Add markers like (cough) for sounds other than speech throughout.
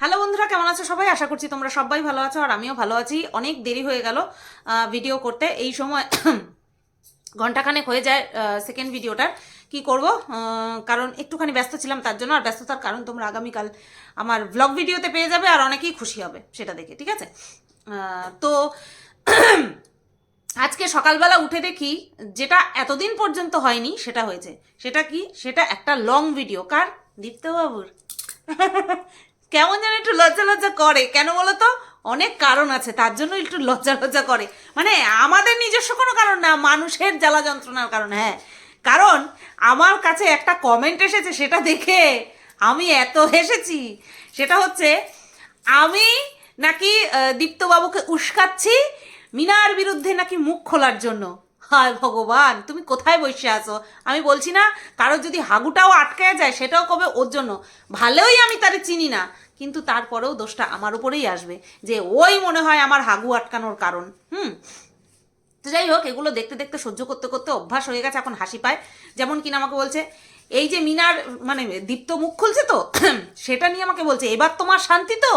Hello বন্ধুরা, কেমন আছো সবাই? আশা করছি তোমরা সবাই ভালো আছো আর আমিও ভালো আছি। অনেক দেরি হয়ে গেল ভিডিও করতে। এই সময় (coughs) ঘন্টাখানেক হয়ে যায় সেকেন্ড ভিডিওটার কি করব? কারণ একটুখানি ব্যস্ত ছিলাম তার জন্য, আর ব্যস্ততার কারণ তোমরা আগামীকাল আমার ব্লগ ভিডিওতে পেয়ে যাবে আর অনেকেই খুশি হবে, সেটা দেখে, ঠিক আছে? তো (coughs) আজকে সকালবেলা উঠে দেখি যেটা এতদিন পর্যন্ত হয়নি, সেটা হয়েছে। সেটা কি? সেটা একটা লং ভিডিও কার? দীপ্তবাবুর। (laughs) কেমন যেন একটু লজ্জা লজ্জা করে। কেন বলো তো অনেক কারণ আছে, তার জন্য একটু লজ্জা লজ্জা করে। মানে আমাদের নিজস্ব কোনো কারণ না, মানুষের জ্বালা যন্ত্রণার কারণ হ্যাঁ। কারণ আমার কাছে একটা কমেন্ট এসেছে, সেটা দেখে আমি এত হেসেছি। সেটা হচ্ছে, আমি নাকি দীপ্তবাবুকে উস্কাচ্ছি, মিনার বিরুদ্ধে নাকি মুখ খোলার জন্য। হায় ভগবান, তুমি কোথায় বসে আছো? আমি বলছি না কারও যদি হাগুটাও আটকে যায়, সেটাও কবে ওর জন্য? ভালোই আমি তারে চিনি না। কিন্তু তারপরেও দোষটা আমার উপরেই আসবে, যে ওই মনে হয় আমার হাগু আটকানোর কারণ। হুম। তো যাই হোক, এগুলো দেখতে দেখতে, সহ্য করতে করতে অভ্যাস হয়ে গেছে, এখন হাসি পায়। যেমন কিনা আমাকে বলছে, এই যে মিনার মানে দীপ্ত মুখ খুলছে তো, (clears throat) সেটা নিয়ে আমাকে বলছে, এবার তোমার শান্তি তো,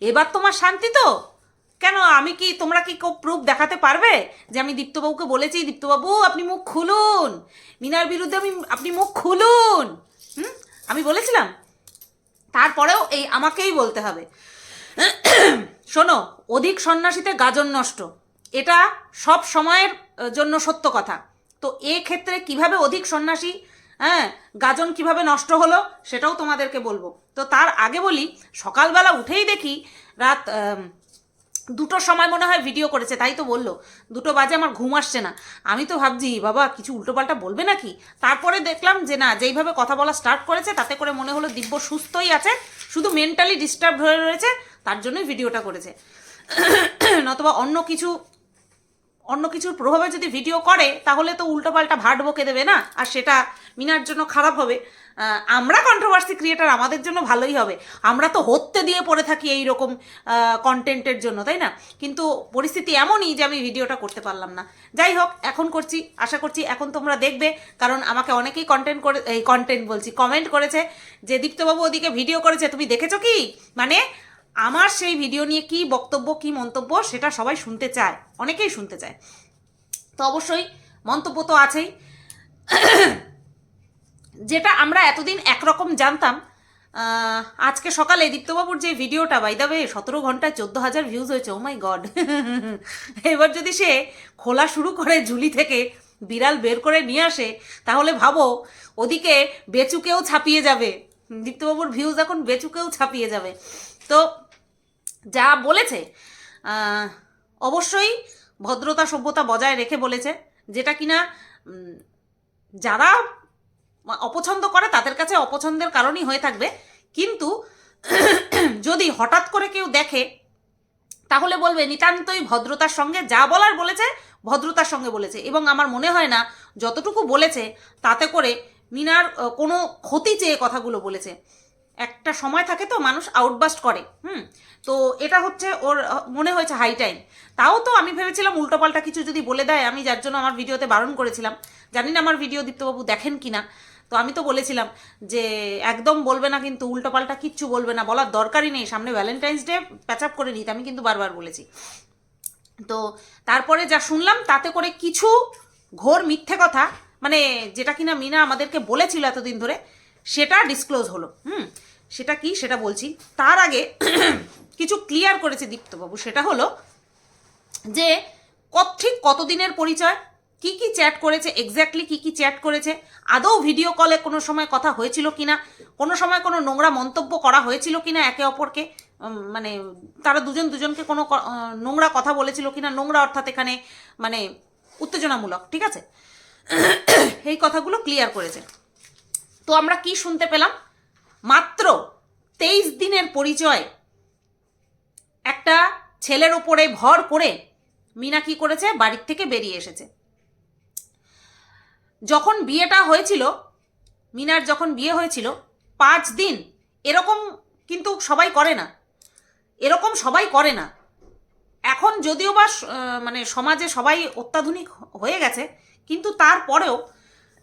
এবার তোমার শান্তি তো। কেন? আমি কি, তোমরা কি প্রুফ দেখাতে পারবে? যে আমি দীপ্তবাবুকে বলেছি, দীপ্তবাবু, আপনি মুখ খুলুন। মিনার বিরুদ্ধে আমি, আপনি মুখ খুলুন। হুম? আমি বলেছিলাম। তারপরেও এই, আমাকেই বলতে হবে। শোনো, অধিক সন্ন্যাসীতে গাজন নষ্ট। এটা সব সময়ের জন্য সত্য কথা। তো এ ক্ষেত্রে কীভাবে অধিক সন্ন্যাসী হ্যাঁ গাজন কীভাবে নষ্ট হলো, সেটাও তোমাদেরকে বলব। তো তার আগে বলি, সকালবেলা উঠেই দেখি রাত দুটোর সময় মনে হয় ভিডিও করেছে, তাই তো বলল। দুটো বাজে আমার ঘুম আসছে না। আমি তো ভাবছি, বাবা, কিছু উল্টোপাল্টা বলবে নাকি? তারপরে দেখলাম যে না, যেইভাবে কথা বলা স্টার্ট করেছে, তাতে করে মনে হলো দিব্য সুস্থই আছে, শুধু মেন্টালি ডিস্টার্ব হয়ে রয়েছে, তার জন্যই ভিডিওটা করেছে। নতবা অন্য কিছু অন্য কিছুর প্রভাবে যদি ভিডিও করে, তাহলে তো উল্টোপাল্টা ভাট বকে দেবে না? আর সেটা মিনার জন্য খারাপ হবে। আমরা কন্ট্রোভার্সি ক্রিয়েটার আমাদের জন্য ভালোই হবে। আমরা তো হত্যে দিয়ে পড়ে থাকি এই রকম কন্টেন্টের জন্য, তাই না? কিন্তু পরিস্থিতি এমনই যে আমি ভিডিওটা করতে পারলাম না। যাই হোক, এখন করছি, আশা করছি এখন তোমরা দেখবে, কারণ আমাকে অনেকেই কন্টেন্ট করে, এই কন্টেন্ট বলছি কমেন্ট করেছে যে দীপ্তবাবু ওদিকে ভিডিও করেছে, তুমি দেখেছ কি? মানে আমার সেই ভিডিও নিয়ে কি বক্তব্য, কি মন্তব্য সেটা সবাই শুনতে চায়। অনেকেই শুনতে চায়। তো অবশ্যই মন্তব্য তো আছেই। যেটা আমরা এতদিন একরকম জানতাম আজকে সকালে দীপ্তবাবুর যে ভিডিওটা বাইদাবে সতেরো ঘন্টায় চোদ্দ হাজার ভিউজ হয়েছে ও মাই গড এবার যদি সে খোলা শুরু করে ঝুলি থেকে বিড়াল বের করে নিয়ে আসে, তাহলে ভাবো, ওদিকে বেচুকেও ছাপিয়ে যাবে। দীপ্তবাবুর ভিউজ এখন বেচুকেও ছাপিয়ে যাবে। তো যা বলেছে অবশ্যই ভদ্রতা, সভ্যতা বজায় রেখে বলেছে, যেটা কিনা যারা অপছন্দ করে তাদের কাছে অপছন্দের কারণই হয়ে থাকবে। কিন্তু (clears throat) যদি হঠাৎ করে কেউ দেখে, তাহলে বলবে, নিতান্তই ভদ্রতার সঙ্গে যা বলার বলেছে, ভদ্রতার সঙ্গে বলেছে। এবং আমার মনে হয় না, যতটুকু বলেছে, তাতে করে মিনার কোনো ক্ষতি চেয়ে কথাগুলো বলেছে। একটা সময় থাকে তো মানুষ আউটবাস্ট করে, হুম? তো এটা হচ্ছে ওর মনে হয়েছে হাই টাইম তাও তো আমি ভেবেছিলাম উল্টোপাল্টা কিছু যদি বলে দেয়, আমি যার জন্য আমার ভিডিওতে বারণ করেছিলাম। জানি না আমার ভিডিও দীপ্তবাবু দেখেন কি না তো আমি তো বলেছিলাম যে, একদম বলবে না কিন্তু উল্টোপাল্টা কিচ্ছু বলবে না, বলার দরকারই নেই। সামনে ভ্যালেন্টাইন্স ডে প্যাচ আপ করে নিতে। আমি কিন্তু বারবার বলেছি। তো তারপরে যা শুনলাম, তাতে করে কিছু ঘোর মিথ্যে কথা মানে যেটা কিনা মিনা আমাদেরকে বলেছিল এতদিন ধরে, সেটা ডিসক্লোজ হলো, হুম? সেটা কি সেটা বলছি। তার আগে (clears throat) কিছু ক্লিয়ার করেছে দীপ্তবাবু। সেটা হলো যে কত ঠিক কতদিনের পরিচয়? কি কি চ্যাট করেছে? এক্স্যাক্টলি কি কি চ্যাট করেছে? আদৌ ভিডিও কলে কোনো সময় কথা হয়েছিল কিনা? কোনো সময় কোনো নোংরা মন্তব্য করা হয়েছিল কিনা একে অপরকে? মানে তারা দুজন দুজনকে কোনো নোংরা কথা বলেছিল কিনা? নোংরা অর্থাৎ এখানে মানে উত্তেজনামূলক, ঠিক আছে? (clears throat) এই কথাগুলো ক্লিয়ার করেছে। তো আমরা কি শুনতে পেলাম? মাত্র তেইশ দিনের পরিচয়। একটা ছেলের ওপরে ভর করে মিনা কি করেছে? বাড়ির থেকে বেরিয়ে এসেছে। যখন বিয়েটা হয়েছিল, মিনার যখন বিয়ে হয়েছিল, পাঁচ দিন এরকম কিন্তু সবাই করে না। এরকম সবাই করে না। এখন যদিও বা মানে সমাজে সবাই অত্যাধুনিক হয়ে গেছে, কিন্তু তারপরেও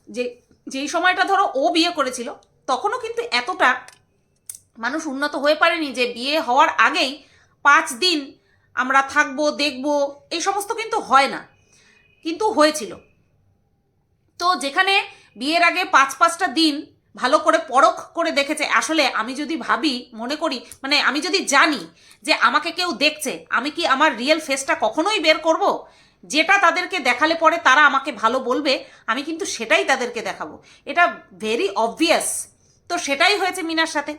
যে, যেই সময়টা ধরো ও বিয়ে করেছিল, তখনও কিন্তু এতটা মানুষ উন্নত হয়ে পারেনি যে বিয়ে হওয়ার আগেই পাঁচ দিন আমরা থাকব, দেখব, এই সমস্ত কিন্তু হয় না। কিন্তু হয়েছিল। তো যেখানে বিয়ের আগে পাঁচ পাঁচটা দিন ভালো করে পরখ করে দেখেছে, আসলে আমি যদি ভাবি, মনে করি মানে আমি যদি জানি যে আমাকে কেউ দেখছে, আমি কি আমার রিয়েল ফেসটা কখনোই বের করব? যেটা তাদেরকে দেখালে পরে তারা আমাকে ভালো বলবে, আমি কিন্তু সেটাই তাদেরকে দেখাবো। এটা ভেরি অবভিয়াস তো সেটাই হয়েছে মিনার সাথে।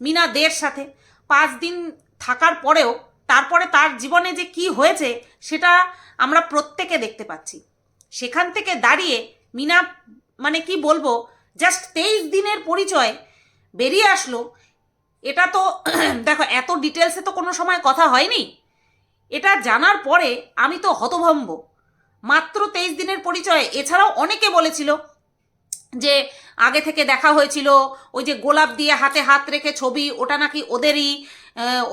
মিনা দের সাথে। পাঁচ দিন থাকার পরেও তারপরে তার জীবনে যে কি হয়েছে সেটা আমরা প্রত্যেকে দেখতে পাচ্ছি। সেখান থেকে দাঁড়িয়ে মিনা মানে কি বলব জাস্ট তেইশ দিনের পরিচয় বেরিয়ে আসলো। এটা তো, (clears throat) দেখো, এত ডিটেলসে তো কোনো সময় কথা হয়নি। এটা জানার পরে আমি তো হতভম্ব। মাত্র তেইশ দিনের পরিচয়, এছাড়াও অনেকে বলেছিল যে আগে থেকে দেখা হয়েছিল, ওই যে গোলাপ দিয়ে হাতে হাত রেখে ছবি, ওটা নাকি ওদেরই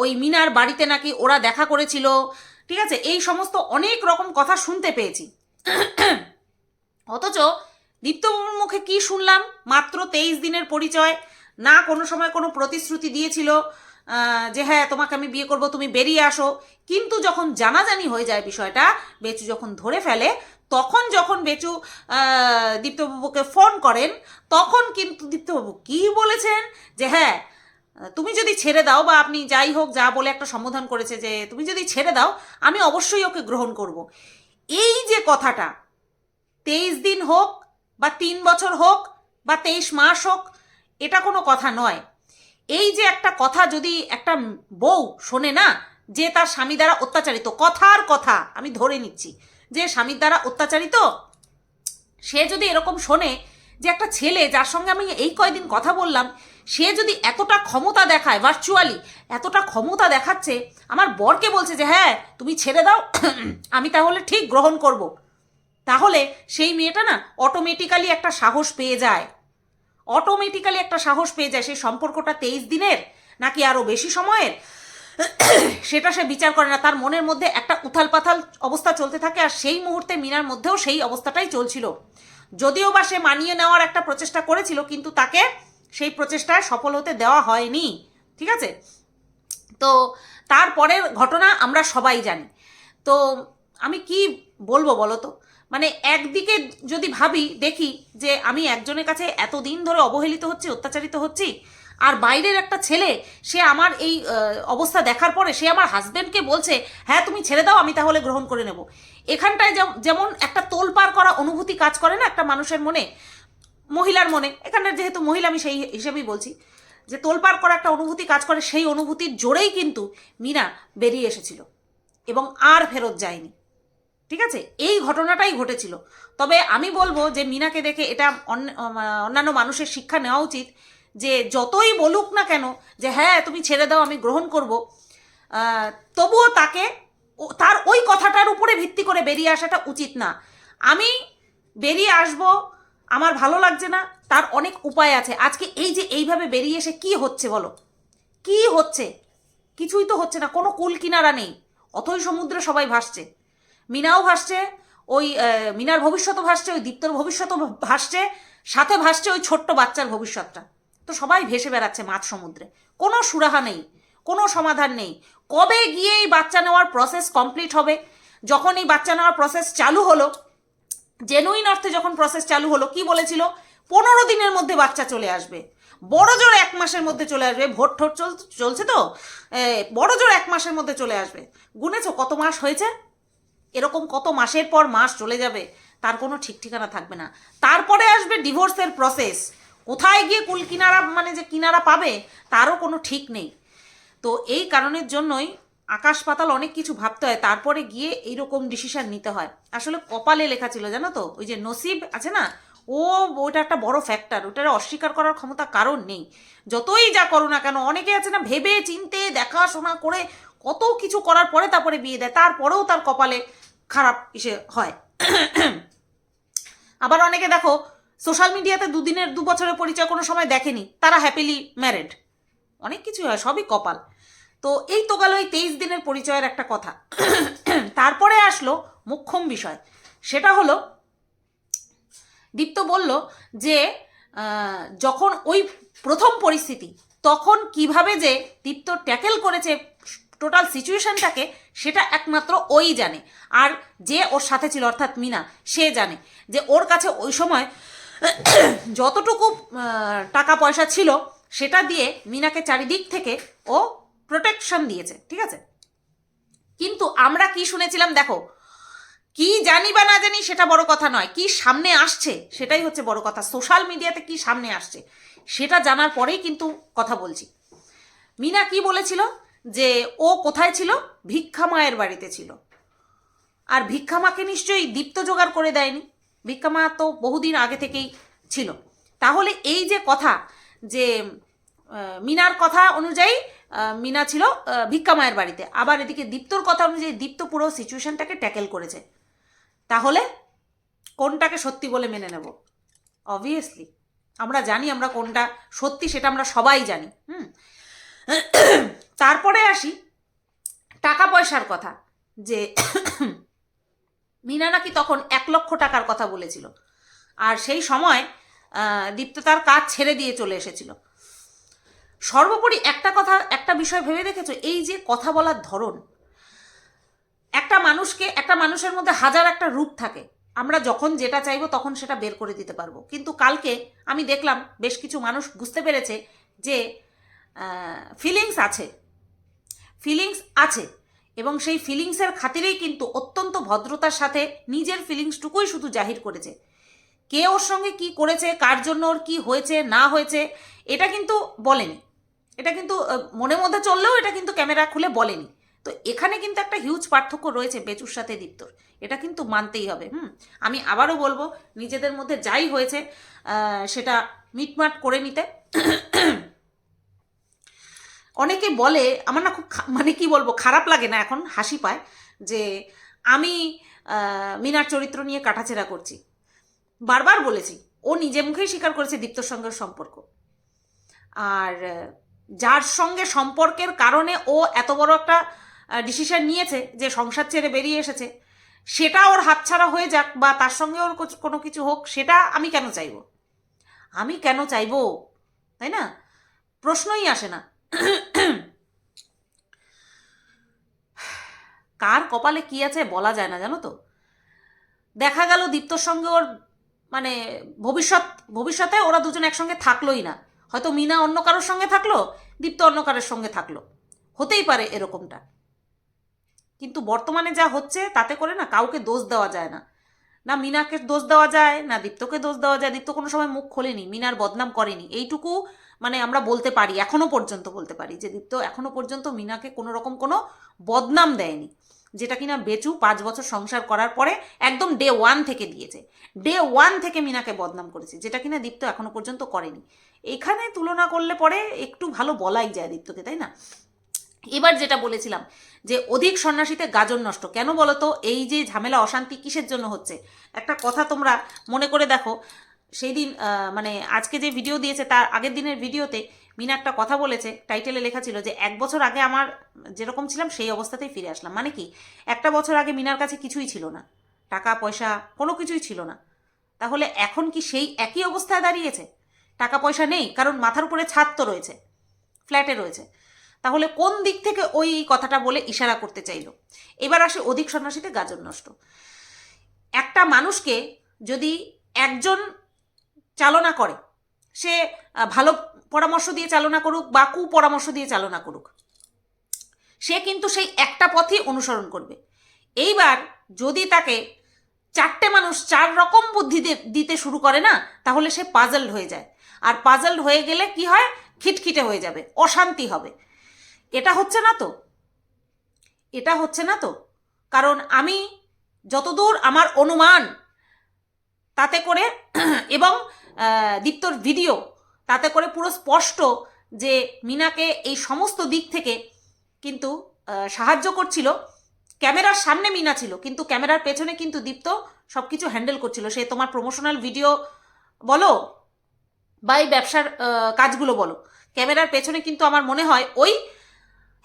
ওই মিনার বাড়িতে নাকি ওরা দেখা করেছিল। ঠিক আছে? এই সমস্ত অনেক রকম কথা শুনতে পেয়েছি। অথচ দীপ্তবাবুর মুখে কি শুনলাম? মাত্র তেইশ দিনের পরিচয়। না কোনো সময় কোনো প্রতিশ্রুতি দিয়েছিল যে হ্যাঁ তোমাকে আমি বিয়ে করব, তুমি বেরিয়ে আসো। কিন্তু যখন জানাজানি হয়ে যায় বিষয়টা, বেচু যখন ধরে ফেলে তখন যখন বেচু দীপ্তবাবুকে ফোন করেন, তখন কিন্তু দীপ্তবাবু কি বলেছেন? যে হ্যাঁ তুমি যদি ছেড়ে দাও বা আপনি যাই হোক, যা বলে একটা সম্বোধন করেছে যে তুমি যদি ছেড়ে দাও, আমি অবশ্যই ওকে গ্রহণ করব। এই যে কথাটা, তেইশ দিন হোক বা তিন বছর হোক বা তেইশ মাস হোক, এটা কোনো কথা নয়। এই যে একটা কথা যদি একটা বউ শোনে না, যে তার স্বামী দ্বারা অত্যাচারিত, কথার কথা, আমি ধরে নিচ্ছি। যে স্বামীর দ্বারা অত্যাচারিত? সে যদি এরকম শোনে যে একটা ছেলে যার সঙ্গে আমি এই কয়দিন কথা বললাম, সে যদি এতটা ক্ষমতা দেখায় ভার্চুয়ালি এতটা ক্ষমতা দেখাচ্ছে, আমার বরকে বলছে যে হ্যাঁ তুমি ছেড়ে দাও, আমি তাহলে ঠিক গ্রহণ করব। তাহলে সেই মেয়েটা না অটোমেটিক্যালি একটা সাহস পেয়ে যায়। অটোমেটিক্যালি একটা সাহস পেয়ে যায় সেই সম্পর্কটা তেইশ দিনের, নাকি আরও বেশি সময়ের? (coughs) সেটা সে বিচার করে না। তার মনের মধ্যে একটা উথাল পাথাল অবস্থা চলতে থাকে আর সেই মুহূর্তে মিনার মধ্যেও সেই অবস্থাটাই চলছিল। যদিও বা সে মানিয়ে নেওয়ার একটা প্রচেষ্টা করেছিল, কিন্তু তাকে সেই প্রচেষ্টায় সফল হতে দেওয়া হয়নি। ঠিক আছে? তো তারপরের ঘটনা আমরা সবাই জানি। তো আমি কি বলব বলো তো? মানে একদিকে যদি ভাবি, দেখি যে আমি একজনের কাছে এতদিন ধরে অবহেলিত হচ্ছি, অত্যাচারিত হচ্ছি আর বাইরের একটা ছেলে, সে আমার এই অবস্থা দেখার পরে সে আমার হাজব্যান্ডকে বলছে হ্যাঁ তুমি ছেড়ে দাও, আমি তাহলে গ্রহণ করে নেব। এখানটায় যেমন একটা তোলপাড় করা অনুভূতি কাজ করে না একটা মানুষের মনে, মহিলার মনে এখানটার যেহেতু মহিলা, আমি সেই হিসেবেই বলছি, যে তোলপাড় করা একটা অনুভূতি কাজ করে, সেই অনুভূতির জোরেই কিন্তু মীরা বেরিয়ে এসেছিল এবং আর ফেরত যায়নি। ঠিক আছে? এই ঘটনাটাই ঘটেছিল। তবে আমি বলব যে মিনাকে দেখে এটা অন্যান্য মানুষের শিক্ষা নেওয়া উচিত যে যতই বলুক না কেন যে হ্যাঁ তুমি ছেড়ে দাও, আমি গ্রহণ করব তবুও তাকে তার ওই কথাটার উপরে ভিত্তি করে বেরিয়ে আসাটা উচিত না। আমি বেরিয়ে আসব, আমার ভালো লাগছে না, তার অনেক উপায় আছে। আজকে এই যে এইভাবে বেরিয়ে এসে কি হচ্ছে বলো? কি হচ্ছে? কিছুই তো হচ্ছে না, কোনো কুল কিনারা নেই। অথই সমুদ্রে সবাই ভাসছে। মিনাও ভাসছে, ওই মিনার ভবিষ্যৎও ভাসছে, ওই দীপ্তর ভবিষ্যৎও ভাসছে, সাথে ভাসছে ওই ছোট্ট বাচ্চার ভবিষ্যৎটা। তো সবাই ভেসে বেড়াচ্ছে মাছ সমুদ্রে। কোনো সুরাহা নেই, কোনো সমাধান নেই। কবে গিয়ে এই বাচ্চা নেওয়ার প্রসেস কমপ্লিট হবে? যখন এই বাচ্চা নেওয়ার প্রসেস চালু হলো জেনুইন অর্থে যখন প্রসেস চালু হলো, কি বলেছিল? পনেরো দিনের মধ্যে বাচ্চা চলে আসবে। বড় জোর এক মাসের মধ্যে চলে আসবে। ভোট ঠোট চল, চলছে তো? বড় জোর এক মাসের মধ্যে চলে আসবে। গুনেছো, কত মাস হয়েছে? এরকম কত মাসের পর মাস চলে যাবে? তার কোনো ঠিক ঠিকানা থাকবে না। তারপরে আসবে ডিভোর্সের প্রসেস কোথায় গিয়ে কুল কিনারা মানে যে কিনারা পাবে, তারও কোনো ঠিক নেই। তো এই কারণের জন্যই আকাশ পাতাল অনেক কিছু ভাবতে হয়, তারপরে গিয়ে এইরকম ডিসিশন নিতে হয়। আসলে কপালে লেখা ছিল, জানো তো, ওই যে নসিব আছে না, ও ওটা একটা বড় ফ্যাক্টর ওটার অস্বীকার করার ক্ষমতা কারণ নেই। যতই যা করো না কেন, অনেকে আছে না, ভেবে চিনতে, দেখাশোনা করে কত কিছু করার পরে তারপরে বিয়ে দেয়, তারপরেও তার কপালে খারাপ ইসে হয়। আবার অনেকে দেখো সোশ্যাল মিডিয়াতে দুদিনের দু বছরের পরিচয় কোনো সময় দেখেনি। তারা হ্যাপিলি ম্যারেড অনেক কিছু হয়, সবই কপাল। তো এই তো গেল তেইশ দিনের পরিচয়ের একটা কথা। (clears throat) তারপরে আসলো মুখ্যম বিষয়। সেটা হলো, দীপ্ত বলল যে যখন ওই প্রথম পরিস্থিতি, তখন কীভাবে যে দীপ্ত ট্যাকেল করেছে টোটাল সিচুয়েশনটাকে, সেটা একমাত্র ওই জানে। আর যে ওর সাথে ছিল, অর্থাৎ মিনা, সে জানে। যে ওর কাছে ওই সময় (coughs) যতটুকু টাকা পয়সা ছিল, সেটা দিয়ে মিনাকে চারিদিক থেকে ও প্রোটেকশন দিয়েছে, ঠিক আছে? কিন্তু আমরা কি শুনেছিলাম, দেখো, কি জানি বা না জানি সেটা বড় কথা নয়, কি সামনে আসছে সেটাই হচ্ছে বড় কথা। সোশ্যাল মিডিয়াতে কি সামনে আসছে সেটা জানার পরেই কিন্তু কথা বলছি। মিনা কি বলেছিল? যে ও কোথায় ছিল? ভিক্ষা মায়ের বাড়িতে ছিল। আর ভিক্ষা মাকে নিশ্চয়ই দীপ্ত জোগাড় করে দেয়নি। ভিক্ষা মা তো বহুদিন আগে থেকেই ছিল। তাহলে এই যে কথা যে মিনার কথা অনুযায়ী মিনা ছিল ভিক্ষা মায়ের বাড়িতে। আবার এদিকে দীপ্তর কথা অনুযায়ী দীপ্ত পুরো সিচুয়েশনটাকে ট্যাকেল করেছে। তাহলে কোনটাকে সত্যি বলে মেনে নেব? অবভিয়াসলি আমরা জানি আমরা কোনটা সত্যি, সেটা আমরা সবাই জানি। হুম। তারপরে আসি টাকা পয়সার কথা। যে মিনা নাকি তখন এক লক্ষ টাকার কথা বলেছিল। আর সেই সময় দীপ্ত তার কাজ ছেড়ে দিয়ে চলে এসেছিল। সর্বোপরি একটা কথা, একটা বিষয় ভেবে দেখেছ? এই যে কথা বলার ধরন, একটা মানুষকে, একটা মানুষের মধ্যে হাজার একটা রূপ থাকে। আমরা যখন যেটা চাইব তখন সেটা বের করে দিতে পারব। কিন্তু কালকে আমি দেখলাম বেশ কিছু মানুষ বুঝতে পেরেছে যে ফিলিংস আছে। ফিলিংস আছে। এবং সেই ফিলিংসের খাতিরেই কিন্তু অত্যন্ত ভদ্রতার সাথে নিজের ফিলিংসটুকুই শুধু জাহির করেছে। কে ওর সঙ্গে কি করেছে, কার জন্য ওর কি হয়েছে, না হয়েছে, এটা কিন্তু বলেনি। এটা কিন্তু মনের মধ্যে চললেও এটা কিন্তু ক্যামেরা খুলে বলেনি। তো এখানে কিন্তু একটা হিউজ পার্থক্য রয়েছে বেচুর সাথে দীপ্তর। এটা কিন্তু মানতেই হবে, হুম? আমি আবারও বলব, নিজেদের মধ্যে যাই হয়েছে সেটা মিটমাট করে নিতে। অনেকে বলে, আমার না খুব মানে কি বলব, খারাপ লাগে না এখন, হাসি পায়, যে আমি মিনার চরিত্র নিয়ে কাটাছেড়া করছি। বারবার বলেছি, ও নিজে মুখেই স্বীকার করেছে দীপ্তর সঙ্গে সম্পর্ক। আর যার সঙ্গে সম্পর্কের কারণে ও এত বড় একটা ডিসিশন নিয়েছে, যে সংসার ছেড়ে বেরিয়ে এসেছে, সেটা ওর হাতছাড়া হয়ে যাক, বা তার সঙ্গে ওর কোনো কিছু হোক, সেটা আমি কেন চাইব? আমি কেন চাইব? তাই না? প্রশ্নই আসে না। কার কপালে কি আছে বলা যায় না, জানো তো? দেখা গেল দীপ্তর সঙ্গে ওর মানে ভবিষ্যৎ, ভবিষ্যতে ওরা দুজন একসঙ্গে থাকলোই না। হয়তো মিনা অন্য কারোর সঙ্গে থাকল, দীপ্ত অন্য কারোর সঙ্গে থাকল। হতেই পারে এরকমটা। কিন্তু বর্তমানে যা হচ্ছে তাতে করে না কাউকে দোষ দেওয়া যায় না। না মিনাকে দোষ দেওয়া যায়, না দীপ্তকে দোষ দেওয়া যায়। দীপ্ত কোনো সময় মুখ খোলেনি, মিনার বদনাম করেনি। এইটুকু মানে আমরা বলতে পারি, এখনও পর্যন্ত বলতে পারি যে দীপ্ত এখনও পর্যন্ত মিনাকে কোনো রকম কোনো বদনাম দেয়নি, যেটা কিনা বেচু পাঁচ বছর সংসার করার পরে একদম ডে ওয়ান থেকে দিয়েছে। ডে ওয়ান থেকে মিনাকে বদনাম করেছে, যেটা কিনা দীপ্ত এখনও পর্যন্ত করেনি। এখানে তুলনা করলে পরে একটু ভালো বলাই যায় দীপ্তকে, তাই না? এবার যেটা বলেছিলাম যে অধিক সন্ন্যাসীতে গাজন নষ্ট, কেন বলো তো এই যে ঝামেলা অশান্তি কিসের জন্য হচ্ছে? একটা কথা তোমরা মনে করে দেখো সেই দিন মানে আজকে যে ভিডিও দিয়েছে, তার আগের দিনের ভিডিওতে মিনা একটা কথা বলেছে টাইটেলে লেখা ছিল যে, এক বছর আগে আমার যেরকম ছিলাম, সেই অবস্থাতেই ফিরে আসলাম। মানে কি? একটা বছর আগে মিনার কাছে কিছুই ছিল না। টাকা, পয়সা, কোনো কিছুই ছিল না। তাহলে এখন কি সেই একই অবস্থায় দাঁড়িয়েছে? টাকা, পয়সা নেই, কারণ মাথার উপরে ছাদ তো রয়েছে, ফ্ল্যাটে রয়েছে। তাহলে কোন দিক থেকে ওই কথাটা বলে ইশারা করতে চাইলো? এবার আসে অধিক সন্ন্যাসীতে গাজন নষ্ট। একটা মানুষকে যদি একজন চালনা করে। সে ভালো পরামর্শ দিয়ে চালনা করুক বা কু পরামর্শ দিয়ে চালনা করুক। সে কিন্তু সেই একটা পথই অনুসরণ করবে। এইবার যদি তাকে চারটে মানুষ চার রকম বুদ্ধি দিতে শুরু করে না, তাহলে সে পাজলড হয়ে যায়। আর পাজলড হয়ে গেলে কি হয়? খিটখিটে হয়ে যাবে, অশান্তি হবে। এটা হচ্ছে না তো? এটা হচ্ছে না তো? কারণ আমি যতদূর আমার অনুমান তাতে করে (clears throat) এবং দীপ্তর ভিডিও তাতে করে পুরো স্পষ্ট যে মিনাকে এই সমস্ত দিক থেকে কিন্তু সাহায্য করছিল। ক্যামেরার সামনে মিনা ছিল, কিন্তু ক্যামেরার পেছনে কিন্তু দীপ্ত সব কিছু হ্যান্ডেল করছিল। সে তোমার প্রমোশনাল ভিডিও বলো, বা এই ব্যবসার কাজগুলো বলো। ক্যামেরার পেছনে কিন্তু আমার মনে হয় ওই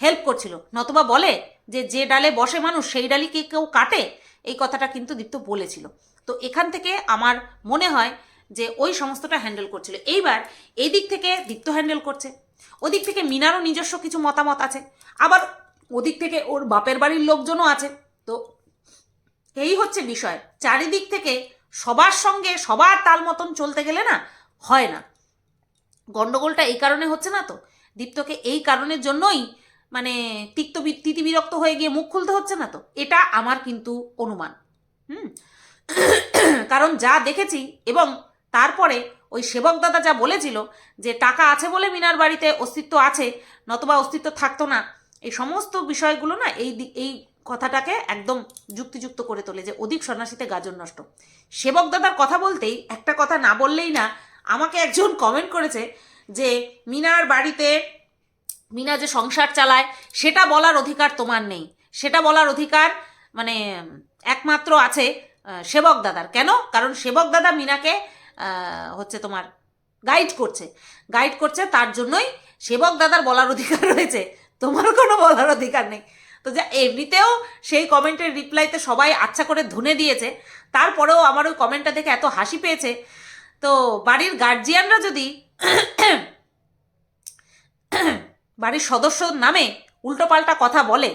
হেল্প করছিল। নতুবা বলে যে যে ডালে বসে মানুষ, সেই ডালি কি কেউ কাটে? এই কথাটা কিন্তু দীপ্ত বলেছিল। তো এখান থেকে আমার মনে হয় যে ওই সমস্তটা হ্যান্ডেল করছিল। এইবার এই দিক থেকে দীপ্ত হ্যান্ডেল করছে। ওদিক থেকে মিনারও নিজস্ব কিছু মতামত আছে। আবার ওদিক থেকে ওর বাপের বাড়ির লোকজনও আছে। তো এই হচ্ছে বিষয়। চারিদিক থেকে সবার সঙ্গে সবার তাল মতন চলতে গেলে না হয় না। গন্ডগোলটা এই কারণে হচ্ছে না তো? দীপ্তকে এই কারণের জন্যই মানে তিক্ত বি- তিতিবিরক্ত হয়ে গিয়ে মুখ খুলতে হচ্ছে না তো? এটা আমার কিন্তু অনুমান। হুম? কারণ যা দেখেছি এবং তারপরে ওই সেবক দাদা যা বলেছিল যে টাকা আছে বলে মিনার বাড়িতে অস্তিত্ব আছে, নতবা অস্তিত্ব থাকতো না, এই সমস্ত বিষয়গুলো না এই এই কথাটাকে একদম যুক্তিযুক্ত করে তোলে যে অধিক সন্ন্যাসীতে গাজন নষ্ট। সেবক দাদার কথা বলতেই একটা কথা না বললেই না আমাকে একজন কমেন্ট করেছে যে মিনার বাড়িতে মিনা যে সংসার চালায় সেটা বলার অধিকার তোমার নেই। সেটা বলার অধিকার মানে একমাত্র আছে সেবক দাদার। কেন? কারণ সেবক দাদা মিনাকে হচ্ছে তোমার গাইড করছে। গাইড করছে, তার জন্যই সেবক দাদার বলার অধিকার রয়েছে। তোমার কোনো বলার অধিকার নেই। তো যা, এমনিতেও সেই কমেন্টের রিপ্লাইতে সবাই আচ্ছা করে ধুনে দিয়েছে। তারপরেও আমার ওই কমেন্টটা দেখে এত হাসি পেয়েছে। তো বাড়ির গার্জিয়ানরা যদি (coughs) বাড়ির সদস্য নামে উল্টোপাল্টা কথা বলে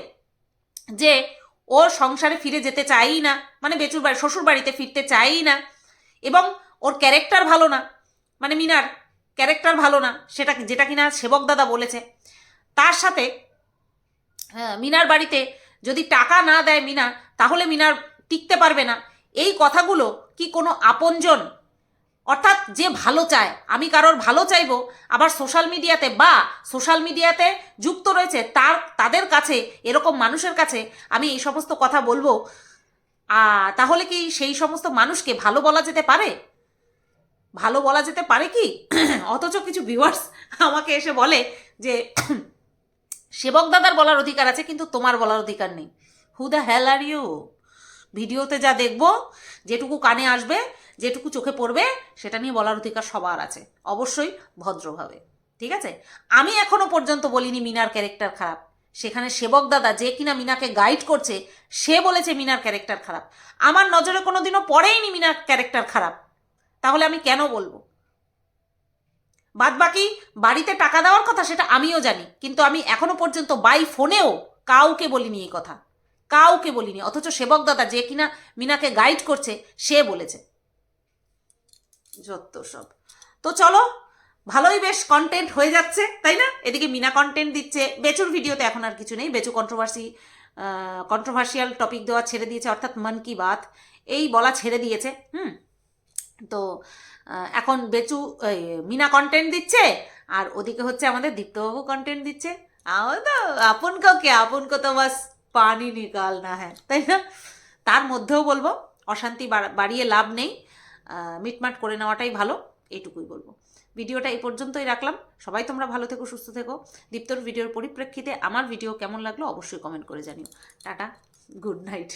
যে, ও সংসারে ফিরে যেতে চাই না মানে বেচুর বাড়ি শ্বশুর বাড়িতে ফিরতে চাই না, এবং ওর ক্যারেক্টার ভালো না। মানে মিনার ক্যারেক্টার ভালো না সেটা যেটা কিনা সেবক দাদা বলেছে। তার সাথে হ্যাঁ, মিনার বাড়িতে যদি টাকা না দেয় মিনা তাহলে মিনার টিকতে পারবে না। এই কথাগুলো কি কোনো আপনজন অর্থাৎ যে ভালো চায় আমি কারোর ভালো চাইব আবার সোশ্যাল মিডিয়াতে বা সোশ্যাল মিডিয়াতে যুক্ত রয়েছে তার তাদের কাছে এরকম মানুষের কাছে আমি এই সমস্ত কথা বলব। তাহলে কি সেই সমস্ত মানুষকে ভালো বলা যেতে পারে? ভালো বলা যেতে পারে কি? অথচ কিছু ভিউয়ার্স আমাকে এসে বলে যে, সেবক দাদার বলার অধিকার আছে, কিন্তু তোমার বলার অধিকার নেই। Who the hell are you ভিডিওতে যা দেখব, যেটুকু কানে আসবে, যেটুকু চোখে পড়বে, সেটা নিয়ে বলার অধিকার সবার আছে। অবশ্যই ভদ্রভাবে। ঠিক আছে? আমি এখনও পর্যন্ত বলিনি মিনার ক্যারেক্টার খারাপ। সেখানে সেবক দাদা যে কিনা মিনাকে গাইড করছে, সে বলেছে মিনার ক্যারেক্টার খারাপ। আমার নজরে কোনোদিনও পড়েইনি মিনার ক্যারেক্টার খারাপ। তাহলে আমি কেন বলব? বাদ বাকি বাড়িতে টাকা দেওয়ার কথা সেটা আমিও জানি, কিন্তু আমি এখনও পর্যন্ত বাই ফোনেও কাউকে বলিনি এই কথা। কাউকে বলিনি, অথচ সেবক দাদা যে কিনা মিনাকে গাইড করছে, সে বলেছে। যত সব। তো চলো, ভালোই বেশ কন্টেন্ট হয়ে যাচ্ছে, তাই না? এদিকে মিনা কন্টেন্ট দিচ্ছে, বেচুর ভিডিওতে এখন আর কিছু নেই, বেচু কন্ট্রোভার্সি কন্ট্রোভার্সিয়াল টপিক দেওয়া ছেড়ে দিয়েছে, অর্থাৎ মন কি বাত, এই বলা ছেড়ে দিয়েছে, হুম? তো এখন বেচু মিনা কন্টেন্ট দিচ্ছে, আর ওদিকে হচ্ছে আমাদের দীপ্তবাবু কন্টেন্ট দিচ্ছে। আও তো আপন কো? কে আপন কো তো বাস পানি নিকাল না হ্যাঁ তাই না? তার মধ্যেও বলব, অশান্তি বাড়া- বাড়িয়ে লাভ নেই মিটমাট করে নেওয়াটাই ভালো, এইটুকুই বলব। ভিডিওটা এই পর্যন্তই রাখলাম, সবাই তোমরা ভালো থেকো, সুস্থ থেকো। দীপ্তর ভিডিওর পরিপ্রেক্ষিতে আমার ভিডিও কেমন লাগল অবশ্যই কমেন্ট করে জানিও। Tata good night